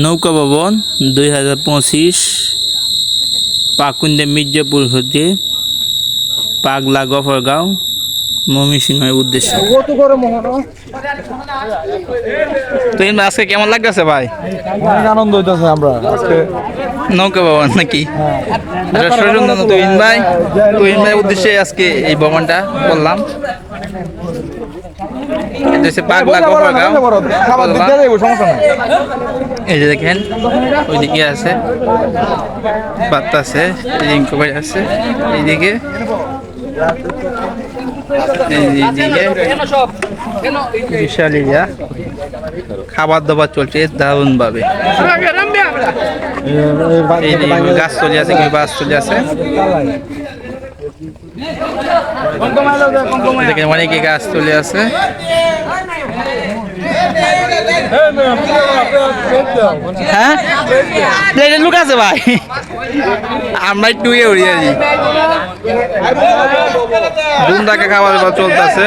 নৌকা ভবন দুই হাজার পঁচিশ পাকুন্দে মির্জাপুর হতে পাগলা গফরগাঁও ময়মনসিংহের উদ্দেশ্যে। তো আজকে কেমন লাগতেছে ভাই? অনেক আনন্দ হইতেছে আমরা। আজকে নৌকা ভবন নাকি? সৈরন্দন তুহিন ভাই। তুহিন ভাই উদ্দেশ্যে আজকে এই ভবনটা হচ্ছে পাগলা গফরগাঁও। সমস্যা নাই। এই যে দেখেন ওইদিকে আছে বাত্তা আছে রিঙ্কু ভাই আছে এইদিকে খাবার দাবার চলছে দারুণ ভাবে গাছ চলে আছে বাস চলে আছে দেখেন অনেকে গাছ চলে আছে হ্যাঁ? প্লেটের লোক আছে ভাই। আমরা একটু ইয়ে উড়িয়ে আর কি। ধুমধাকে খাবার দাবার চলতেছে।